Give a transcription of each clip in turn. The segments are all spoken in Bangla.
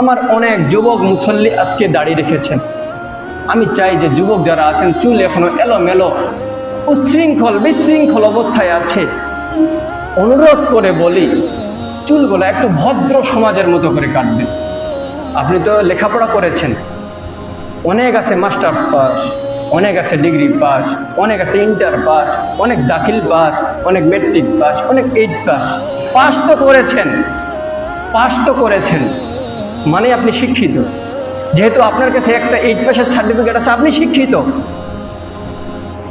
আমার অনেক যুবক মুসল্লি আজকে দাঁড়িয়ে রেখেছেন। আমি চাই যে যুবক যারা আছেন, চুল এখনও এলোমেলো, উচ্ছৃঙ্খল, বিশৃঙ্খল অবস্থায় আছে। অনুরোধ করে বলি, চুলগুলো একটু ভদ্র সমাজের মতো করে কাটবেন। আপনি তো লেখাপড়া করেছেন। অনেক আছে মাস্টার্স পাস, অনেক আছে ডিগ্রি পাস, অনেক আছে ইন্টার পাস, অনেক দাখিল পাস, অনেক মেট্রিক পাস, অনেক এইট পাস। পাস তো করেছেন, পাস তো করেছেন। মানে আপনি শিক্ষিত। যেহেতু আপনার কাছে একটা এইট পাসের সার্টিফিকেট আছে, আপনি শিক্ষিত।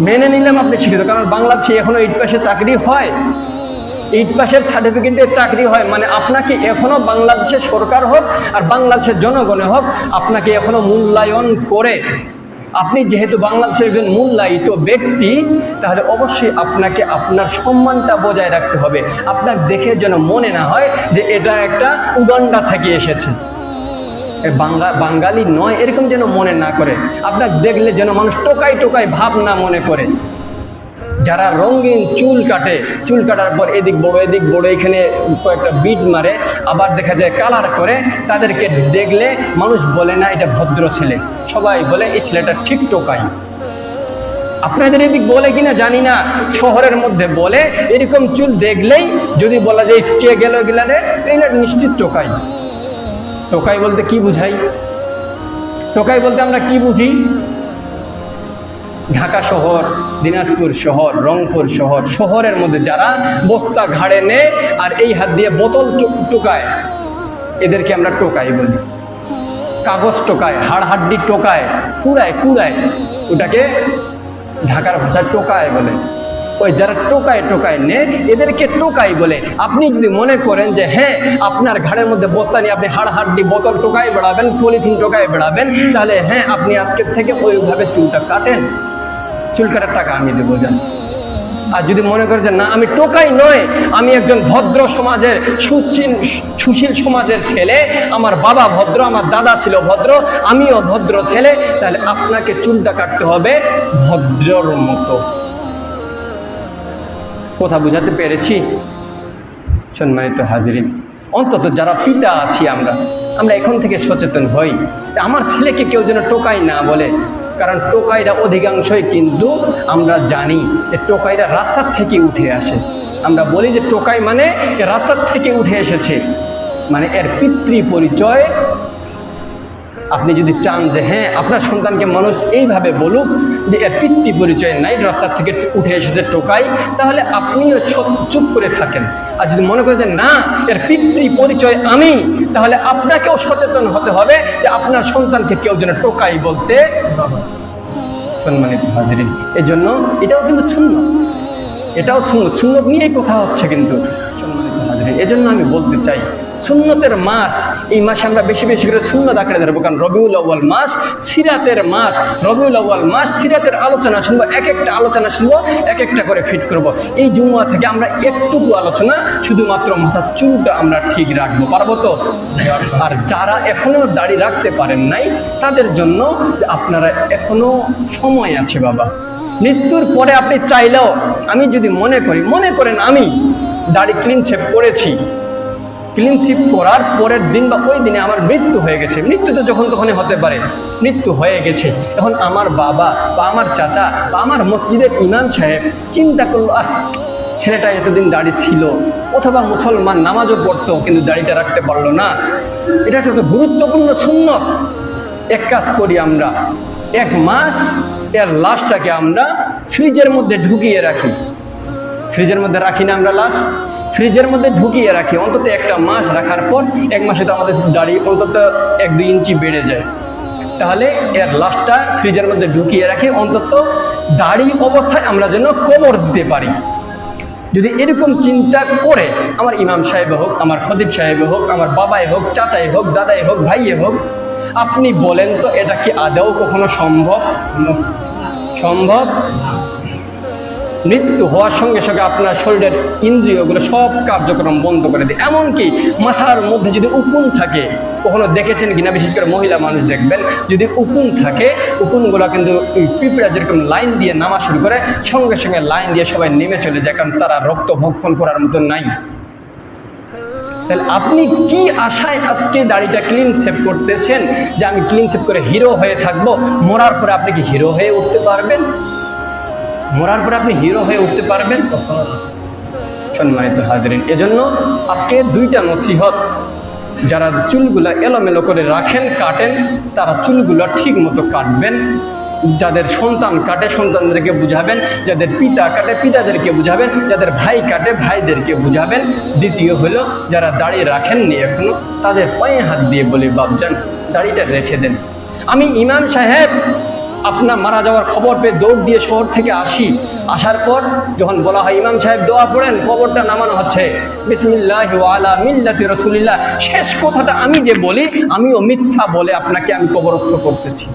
মেনে নিলাম আপনি শিক্ষিত, কারণ বাংলাদেশে এখনও এইট পাসে চাকরি হয়। এইট পাসের সার্টিফিকেটের চাকরি হয় মানে আপনাকে এখনও বাংলাদেশের সরকার হোক আর বাংলাদেশের জনগণে হোক আপনাকে এখনও মূল্যায়ন করে। আপনি যেহেতু বাংলাদেশের একজন মূল্যায়িত ব্যক্তি, তাহলে অবশ্যই আপনাকে আপনার সম্মানটা বজায় রাখতে হবে। আপনার দেখে যেন মনে না হয় যে এটা একটা উগান্ডা থেকে এসেছে। বাঙালি নয়, এরকম যেন মনে না করে। আপনার দেখলে যেন মানুষ টোকাই টোকাই ভাব না মনে করে। যারা রঙিন চুল কাটে, চুল কাটার পর এদিক বড় এদিক বড়, এখানে কয়েকটা বিট মারে, আবার দেখা যায় কালার করে, তাদেরকে দেখলে মানুষ বলে না, এটা ভদ্র ছেলে। সবাই বলে, এই ছেলেটা ঠিক টোকাই। আপনাদের এদিক বলে কিনা জানি না, শহরের মধ্যে বলে, এরকম চুল দেখলেই যদি বলা যায় কে গেল গেলারে এইটা নিশ্চিত টোকাই। টোকাই বলতে কি বুঝাই? টোকাই বলতে আমরা কি বুঝি? ঢাকা শহর, দিনাজপুর শহর, রংপুর শহর, শহরের মধ্যে যারা বস্তা ঘাড়ে নেয় আর এই হাত দিয়ে বোতল টোকায়, এদেরকে আমরা টোকাই বলি। কাগজ টোকায় হাড় হাড্ডি টোকায়, কুড়ায় কুড়ায়, ওটাকে ঢাকার ভাষায় টোকায় বলে। ওই যারা টোকায় টোকায় নে এদেরকে টোকাই বলে। আপনি যদি মনে করেন যে হ্যাঁ আপনার ঘাড়ের মধ্যে বস্তা নিয়ে আপনি হাড় হাড্ডি বোতল টোকায় বেড়াবেন, পলিথিন টোকায় বেড়াবেন, তাহলে হ্যাঁ আপনি আজকের থেকে ওইভাবে চুলটা কাটেন। চুল কাটার টাকা আমি দেবো, জান। আর যদি মনে করে যে, না, আমি টোকাই নয়, আমি একজন ভদ্র সমাজের সুশীল সুশীল সমাজের ছেলে, আমার বাবা ভদ্র, আমার দাদা ছিল ভদ্র, আমিও ভদ্র ছেলে, তাহলে আপনাকে চুলটা কাটতে হবে ভদ্রর মতো। কথা বুঝাতে পেরেছি। সম্মানিত হাজিরিন, অন্তত যারা পিতা আছি আমরা আমরা এখন থেকে সচেতন হই। আমার ছেলেকে কেউ যেন টোকাই না বলে, কারণ টোকাইরা অধিকাংশই কিন্তু আমরা জানি যে টোকাইরা রাস্তার থেকে উঠে আসে। আমরা বলি যে টোকাই মানে রাস্তার থেকে উঠে এসেছে। মানে এর পিতৃ পরিচয় আপনি যদি চান যে হ্যাঁ আপনার সন্তানকে মানুষ এইভাবে বলুক যে এর পিতৃ পরিচয় নাই, রাস্তার থেকে উঠে এসেছে টোকাই, তাহলে আপনিও চুপ করে থাকেন। আর যদি মনে করেন যে না, এর পিতৃ পরিচয় আমি, তাহলে আপনাকেও সচেতন হতে হবে যে আপনার সন্তানকে কেউ যেন টোকাই বলতে সম্মানিত হাজিরিন এই জন্য এটাও কিন্তু শূন্য এটাও শূন্য শূন্য নিয়েই কথা হচ্ছে কিন্তু, সম্মানিত হাজিরিন এই জন্য আমি বলতে চাই সুন্নতের মাস, এই মাসে আমরা বেশি বেশি করে শূন্য আঁকড়ে ধরবো। কারণ রবিউল আউ্য়াল মাস, সিরাতের মাস। রবিউল আউ্য়াল মাস, সিরাতের আলোচনা শুনব এক একটা আলোচনা শুনব এক একটা করে ফিট করব। এই জুমুয়া থেকে আমরা একটুকু আলোচনা, শুধুমাত্র মাথার চুলটা আমরা ঠিক রাখব। পারব তো? আর যারা এখনও দাড়ি রাখতে পারেন নাই, তাদের জন্য আপনারা এখনও সময় আছে বাবা। মৃত্যুর পরে আপনি চাইলেও, আমি যদি মনে করি, মনে করেন আমি দাড়ি ক্লিন শেপ করেছি ক্লিন শিপ করার পরের দিন বা ওই দিনে আমার মৃত্যু হয়ে গেছে। মৃত্যু তো যখন তখনই হতে পারে। মৃত্যু হয়ে গেছে। এখন আমার বাবা বা আমার চাচা বা আমার মসজিদের ইমাম সাহেব চিন্তা করল, আহ, ছেলেটা এতদিন দাড়ি ছিল। অথবা মুসলমান নামাজও পড়তো, কিন্তু দাড়িটা রাখতে পারল না। এটা একটা গুরুত্বপূর্ণ সুন্নত। এক কাজ করি আমরা। এক মাস এর লাশটাকে আমরা ফ্রিজের মধ্যে ঢুকিয়ে রাখি। ফ্রিজের মধ্যে রাখি না আমরা লাশ। ফ্রিজের মধ্যে ঢুকিয়ে রাখি। অন্তত একটা মাস রাখার পর এক মাসে তো আমাদের দাড়ি অন্তত এক দুই ইঞ্চি বেড়ে যায়। তাহলে এর লাশটা ফ্রিজের মধ্যে ঢুকিয়ে রাখি। অন্তত দাড়ি অবস্থায় আমরা যেন কোমর দিতে পারি। যদি এরকম চিন্তা করে আমার ইমাম সাহেব হোক, আমার খদিব সাহেব হোক, আমার বাবাই হোক, চাচাই হোক, দাদাই হোক, ভাইয়ে হোক, আপনি বলেন তো, এটা কি আদৌ কখনো সম্ভব? সম্ভব? মৃত্যু হওয়ার সঙ্গে সঙ্গে আপনার শরীরের ইন্দ্রিয়গুলো সব কার্যক্রম বন্ধ করে দেয়। এমনকি মাথার মধ্যে যদি উকুন থাকে, কখনো দেখেছেন কিনা? বিশেষ করে মহিলা মানুষ দেখবেন, যদি উকুন থাকে, উকুনগুলো কিন্তু পিঁপড়া যেরকম লাইন দিয়ে নামা শুরু করে, সঙ্গে সঙ্গে লাইন দিয়ে সবাই নেমে চলে যায়, কারণ তারা রক্ত ভক্ষণ করার মতো নাই। তাহলে আপনি কি আশায় আজকে দাড়িটা ক্লিন সেভ করতেছেন? যে আমি ক্লিন সেভ করে হিরো হয়ে থাকব, মরার পরে আপনি কি হিরো হয়ে উঠতে পারবেন? মরার পরে আপনি হিরো হয়ে উঠতে পারবেন। সম্মানিত হাজরিন, এজন্য আজকে দুইটা নসিহত, যারা চুলগুলা এলোমেলো করে রাখেন, কাটেন, তারা চুলগুলা ঠিক মতো কাটবেন। যাদের সন্তান কাটে, সন্তানদেরকে বুঝাবেন। যাদের পিতা কাটে, পিতাদেরকে বুঝাবেন। যাদের ভাই কাটে, ভাইদেরকে বুঝাবেন। দ্বিতীয় হলো, যারা দাড়ি রাখেননি এখনও, তাদের পায়ে হাত দিয়ে বলে বাবজান দাড়িটা রেখে দেন। আমি ইমাম সাহেব আপনার মারা যাওয়ার খবর পেয়ে দৌড় দিয়ে শহর থেকে আসি। আসার পর যখন বলা হয়, ইমাম সাহেব দোয়া পড়েন খবরটা নামানো হচ্ছে। বিসমিল্লাহ আলা মিল্লাতি রসুলিল্লাহ। শেষ কথাটা আমি যে বলি, আমিও মিথ্যা বলে আপনাকে আমি কবরস্থ করতেছি।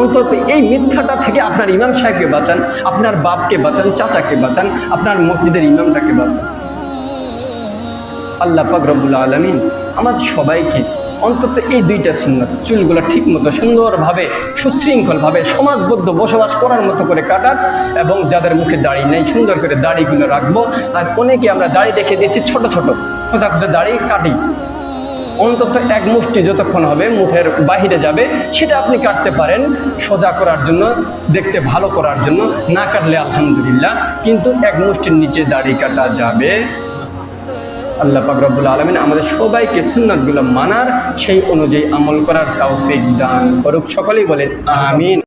অন্তত এই মিথ্যাটা থেকে আপনার ইমাম সাহেবকে বাঁচান, আপনার বাপকে বাঁচান, চাচাকে বাঁচান, আপনার মসজিদের ইমামটাকে বাঁচান। আল্লাহ পাক রব্বুল আলমিন আমাদের সবাইকে অন্তত এই দুইটা সুন্নত, চুলগুলো ঠিক মতো সুন্দরভাবে, সুশৃঙ্খলভাবে সমাজবদ্ধ বসবাস করার মতো করে কাটার এবং যাদের মুখে দাড়ি নেই, সুন্দর করে দাড়িগুলো রাখব। আর অনেকে আমরা দাড়ি রেখে দিয়েছি ছোট ছোট, খোঁচা খোঁচা দাড়ি কাটি। অন্তত এক মুষ্টি যতক্ষণ হবে মুখের বাহিরে যাবে, সেটা আপনি কাটতে পারেন সোজা করার জন্য, দেখতে ভালো করার জন্য, না কাটলে আলহামদুলিল্লাহ, কিন্তু এক মুষ্টির নিচে দাড়ি কাটা যাবে। আল্লাহ পাক রব্বুল আলমিন আমাদের সবাইকে সুন্নাতগুলো মানার সেই অনুযায়ী আমল করার তাও দান করুক। সকলেই বলেন, আমিন।